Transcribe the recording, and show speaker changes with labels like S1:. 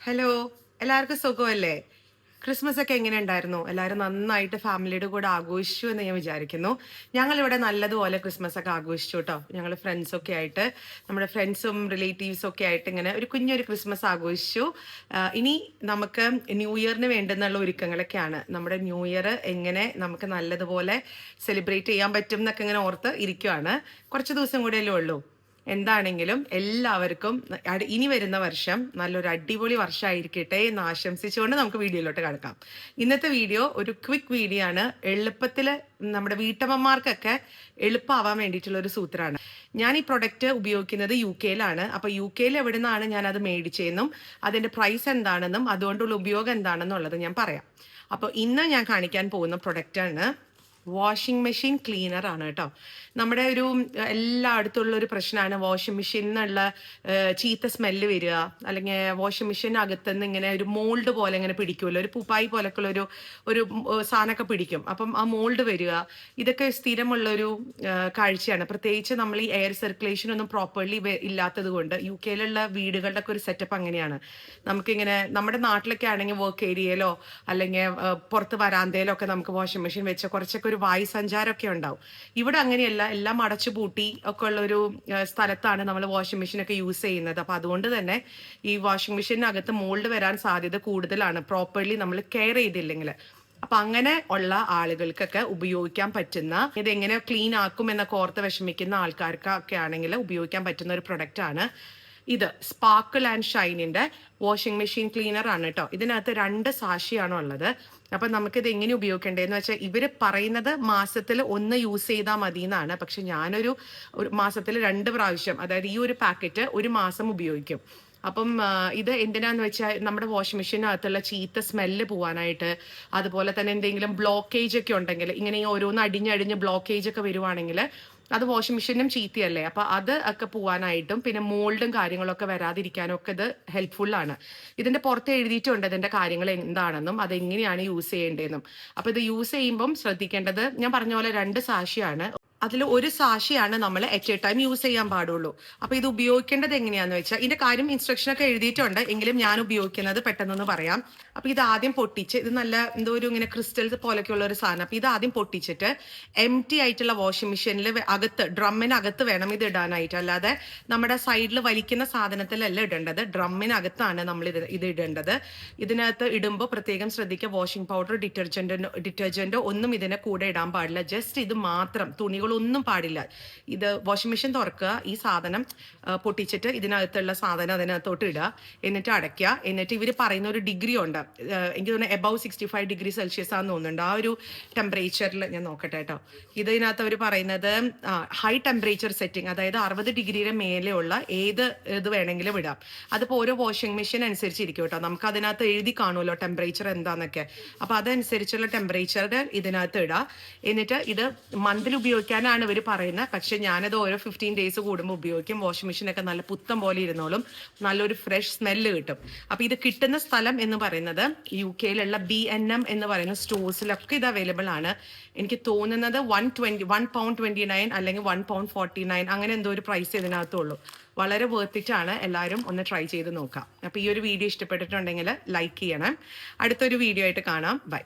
S1: Hello എല്ലാവർക്കും സുഖമല്ലേ? Christmas ഒക്കെ എങ്ങനെ ഉണ്ടായിരുന്നു? എല്ലാവരും നന്നായിട്ട് ഫാമിലിയുടെ കൂടെ ആഘോഷിച്ചു എന്ന് ഞാൻ വിചാരിക്കുന്നു. ഞങ്ങളിവിടെ നല്ലതുപോലെ ക്രിസ്മസ് ഒക്കെ ആഘോഷിച്ചു കേട്ടോ. ഞങ്ങൾ ഫ്രണ്ട്സ് ഒക്കെ ആയിട്ട് നമ്മുടെ ഫ്രണ്ട്സും റിലേറ്റീവ്സും ഒക്കെ ആയിട്ട് ഇങ്ങനെ ഒരു കുഞ്ഞൊരു ക്രിസ്മസ് ആഘോഷിച്ചു. ഇനി നമുക്ക് ന്യൂ ഇയറിന് വേണ്ടുന്നുള്ള ഒരുക്കങ്ങളൊക്കെയാണ്. നമ്മുടെ ന്യൂ ഇയർ എങ്ങനെ നമുക്ക് നല്ലതുപോലെ സെലിബ്രേറ്റ് ചെയ്യാൻ പറ്റും എന്നൊക്കെ ഇങ്ങനെ ഓർത്ത് ഇരിക്കുവാണ്. കുറച്ച് ദിവസം കൂടെയല്ലേ ഉള്ളൂ. എന്താണെങ്കിലും എല്ലാവർക്കും ഇനി വരുന്ന വർഷം നല്ലൊരു അടിപൊളി വർഷമായിരിക്കട്ടെ എന്ന് ആശംസിച്ചുകൊണ്ട് നമുക്ക് വീഡിയോയിലോട്ട് കടക്കാം. ഇന്നത്തെ വീഡിയോ ഒരു ക്വിക്ക് വീഡിയോ ആണ്. എളുപ്പത്തിൽ നമ്മുടെ വീട്ടമ്മമാർക്കൊക്കെ എളുപ്പമാവാൻ വേണ്ടിയിട്ടുള്ള ഒരു സൂത്രമാണ്. ഞാൻ ഈ പ്രൊഡക്റ്റ് ഉപയോഗിക്കുന്നത് യു കെയിലാണ് അപ്പോൾ യു കെയിൽ എവിടെ നിന്നാണ് ഞാൻ അത് മേടിച്ചതെന്നും അതിന്റെ പ്രൈസ് എന്താണെന്നും അതുകൊണ്ടുള്ള ഉപയോഗം എന്താണെന്നുള്ളത് ഞാൻ പറയാം. അപ്പോൾ ഇന്ന് ഞാൻ കാണിക്കാൻ പോകുന്ന പ്രൊഡക്റ്റാണ് വാഷിംഗ് മെഷീൻ ക്ലീനർ ആണ് കേട്ടോ. നമ്മുടെ ഒരു എല്ലായിടത്തുള്ള ഒരു പ്രശ്നമാണ് വാഷിംഗ് മെഷീനിൽ നിന്നുള്ള ചീത്ത സ്മെല്ല് വരിക അല്ലെങ്കിൽ വാഷിംഗ് മെഷീനകത്ത് നിന്ന് ഇങ്ങനെ ഒരു മോൾഡ് പോലെ ഇങ്ങനെ പിടിക്കുമല്ലോ ഒരു പൂപ്പായി പോലൊക്കെയുള്ള ഒരു ഒരു സാധനമൊക്കെ പിടിക്കും. അപ്പം ആ മോൾഡ് വരിക ഇതൊക്കെ സ്ഥിരമുള്ളൊരു കാഴ്ചയാണ്. പ്രത്യേകിച്ച് നമ്മൾ ഈ എയർ സർക്കുലേഷൻ ഒന്നും പ്രോപ്പർലി ഇല്ലാത്തത് കൊണ്ട് യു കെയിലുള്ള വീടുകളുടെ ഒക്കെ ഒരു സെറ്റപ്പ് അങ്ങനെയാണ്. നമുക്കിങ്ങനെ നമ്മുടെ നാട്ടിലൊക്കെ ആണെങ്കിൽ വർക്ക് ഏരിയയിലോ അല്ലെങ്കിൽ പുറത്ത് വരാന്തയിലോ ഒക്കെ നമുക്ക് വാഷിംഗ് മെഷീൻ വെച്ച കുറച്ചൊക്കെ ഒരു വായു സഞ്ചാരമൊക്കെ ഉണ്ടാവും ഇവിടെ അങ്ങനെയല്ല എല്ലാം അടച്ചു പൂട്ടി ഒക്കെ ഉള്ള ഒരു സ്ഥലത്താണ് നമ്മൾ വാഷിംഗ് മെഷീൻ ഒക്കെ യൂസ് ചെയ്യുന്നത്. അപ്പൊ അതുകൊണ്ട് തന്നെ ഈ വാഷിംഗ് മെഷീനകത്ത് മോൾഡ് വരാൻ സാധ്യത കൂടുതലാണ്. പ്രോപ്പർലി നമ്മൾ കെയർ ചെയ്തില്ലെങ്കിൽ അപ്പൊ അങ്ങനെ ഉള്ള ആളുകൾക്കൊക്കെ ഉപയോഗിക്കാൻ പറ്റുന്ന ഇത് എങ്ങനെ ക്ലീൻ ആക്കും എന്നൊക്കെ ഓർത്ത് വിഷമിക്കുന്ന ആൾക്കാർക്കൊക്കെ ആണെങ്കിൽ ഉപയോഗിക്കാൻ പറ്റുന്ന ഒരു പ്രൊഡക്റ്റ് ആണ് ഇത് സ്പാർക്കിൾ ആൻഡ് ഷൈനിന്റെ വാഷിംഗ് മെഷീൻ ക്ലീനർ ആണ് കേട്ടോ ഇതിനകത്ത് രണ്ട് സാക്ഷിയാണ് ഉള്ളത്. അപ്പൊ നമുക്കിത് എങ്ങനെ ഉപയോഗിക്കേണ്ടതെന്ന് വെച്ചാൽ ഇവർ പറയുന്നത് മാസത്തിൽ ഒന്ന് യൂസ് ചെയ്താൽ മതി എന്നാണ് പക്ഷെ ഞാനൊരു മാസത്തിൽ രണ്ട് പ്രാവശ്യം അതായത് ഈ ഒരു പാക്കറ്റ് ഒരു മാസം ഉപയോഗിക്കും. അപ്പം ഇത് എന്തിനാന്ന് വെച്ചാൽ നമ്മുടെ വാഷിംഗ് മെഷീനകത്തുള്ള ചീത്ത സ്മെല്ല് പോവാനായിട്ട് അതുപോലെ തന്നെ എന്തെങ്കിലും ബ്ലോക്കേജ് ഒക്കെ ഉണ്ടെങ്കിൽ ഇങ്ങനെ ഓരോന്ന് അടിഞ്ഞടിഞ്ഞ് ബ്ലോക്കേജ് ഒക്കെ വരുവാണെങ്കിൽ അത് വാഷിംഗ് മെഷീനും ചീത്തയല്ലേ അപ്പൊ അത് ഒക്കെ പോവാനായിട്ടും പിന്നെ മോൾഡും കാര്യങ്ങളൊക്കെ വരാതിരിക്കാനും ഒക്കെ ഇത് ഹെൽപ്ഫുൾ ആണ്. ഇതിന്റെ പുറത്ത് എഴുതിയിട്ടുണ്ട് ഇതിന്റെ കാര്യങ്ങൾ എന്താണെന്നും അത് എങ്ങനെയാണ് യൂസ് ചെയ്യേണ്ടതെന്നും. അപ്പൊ ഇത് യൂസ് ചെയ്യുമ്പം ശ്രദ്ധിക്കേണ്ടത് ഞാൻ പറഞ്ഞ പോലെ രണ്ട് സാക്ഷിയാണ്. അതിൽ ഒരു സാക്ഷിയാണ് നമ്മൾ അറ്റ് എ ടൈം യൂസ് ചെയ്യാൻ പാടുള്ളൂ. അപ്പൊ ഇത് ഉപയോഗിക്കേണ്ടത് എങ്ങനെയാന്ന് വെച്ചാൽ ഇതിന്റെ കാര്യം ഇൻസ്ട്രക്ഷൻ ഒക്കെ എഴുതിയിട്ടുണ്ട് എങ്കിലും ഞാൻ ഉപയോഗിക്കുന്നത് പെട്ടെന്നൊന്ന് പറയാം. അപ്പൊ ഇത് ആദ്യം പൊട്ടിച്ച് ഇത് നല്ല എന്തോ ഒരു ഇങ്ങനെ ക്രിസ്റ്റൽസ് പോലൊക്കെയുള്ള ഒരു സാധനം. അപ്പൊ ഇത് ആദ്യം പൊട്ടിച്ചിട്ട് എം ടി ആയിട്ടുള്ള വാഷിംഗ് മെഷീനിൽ അകത്ത് ഡ്രമ്മിനകത്ത് വേണം ഇത് ഇടാനായിട്ട്. അല്ലാതെ നമ്മുടെ സൈഡിൽ വലിക്കുന്ന സാധനത്തിലല്ല ഇടേണ്ടത്. ഡ്രമ്മിനകത്താണ് നമ്മൾ ഇത് ഇത് ഇടേണ്ടത്. ഇതിനകത്ത് ഇടുമ്പോൾ പ്രത്യേകം ശ്രദ്ധിക്കുക വാഷിംഗ് പൗഡർ ഡിറ്റർജന്റ് ഡിറ്റർജന്റോ ഒന്നും ഇതിനെ കൂടെ ഇടാൻ പാടില്ല. ജസ്റ്റ് ഇത് മാത്രം തുണികളൊന്നും പാടില്ല. ഇത് വാഷിംഗ് മെഷീൻ തുറക്കുക ഈ സാധനം പൊട്ടിച്ചിട്ട് ഇതിനകത്തുള്ള സാധനം അതിനകത്തോട്ട് ഇടുക എന്നിട്ട് അടയ്ക്കുക എന്നിട്ട് ഇവർ പറയുന്ന ഒരു ഡിഗ്രി ഉണ്ട്. എനിക്ക് തോന്നുന്നു above sixty five degree Celsius ആണെന്ന് തോന്നുന്നുണ്ട്. ആ ഒരു ടെമ്പറേച്ചറിൽ ഞാൻ നോക്കട്ടെ കേട്ടോ. ഇതിനകത്ത് അവർ പറയുന്നത് ഹൈ ടെമ്പറേച്ചർ സെറ്റിംഗ് അതായത് അറുപത് ഡിഗ്രിയുടെ മേലെയുള്ള ഏത് ഇത് വേണമെങ്കിലും ഇടാം. അതിപ്പോൾ ഓരോ വാഷിംഗ് മെഷീൻ അനുസരിച്ചിരിക്കും കേട്ടോ. നമുക്ക് അതിനകത്ത് എഴുതി കാണുമല്ലോ ടെമ്പറേച്ചർ എന്താണെന്നൊക്കെ അപ്പോൾ അതനുസരിച്ചുള്ള ടെമ്പറേച്ചർ ഇതിനകത്ത് ഇടാം. എന്നിട്ട് ഇത് മന്തിൽ ഉപയോഗിക്കാനാണ് ഇവർ പറയുന്നത്. പക്ഷെ ഞാനത് ഓരോ ഫിഫ്റ്റീൻ ഡേയ്സ് കൂടുമ്പോൾ ഉപയോഗിക്കും. വാഷിംഗ് മെഷീനൊക്കെ നല്ല പുത്തം പോലെ ഇരുന്നോളും. നല്ലൊരു ഫ്രഷ് സ്മെല്ല് കിട്ടും. അപ്പൊ ഇത് കിട്ടുന്ന സ്ഥലം എന്ന് പറയുന്നത് യു കെയിലുള്ള ബി എൻ എം എന്ന് പറയുന്ന സ്റ്റോഴ്സിലൊക്കെ ഇത് അവൈലബിൾ ആണ്. എനിക്ക് തോന്നുന്നത് one twenty one pound twenty nine അല്ലെങ്കിൽ വൺ പൗണ്ട് ഫോർട്ടി നയൻ അങ്ങനെ എന്തോ ഒരു പ്രൈസ് ഇതിനകത്തുള്ളൂ. വളരെ വേർത്തിട്ടാണ് എല്ലാവരും ഒന്ന് ട്രൈ ചെയ്ത് നോക്കാം. അപ്പൊ ഈ ഒരു വീഡിയോ ഇഷ്ടപ്പെട്ടിട്ടുണ്ടെങ്കിൽ ലൈക്ക് ചെയ്യണം. അടുത്തൊരു വീഡിയോ ആയിട്ട് കാണാം. ബൈ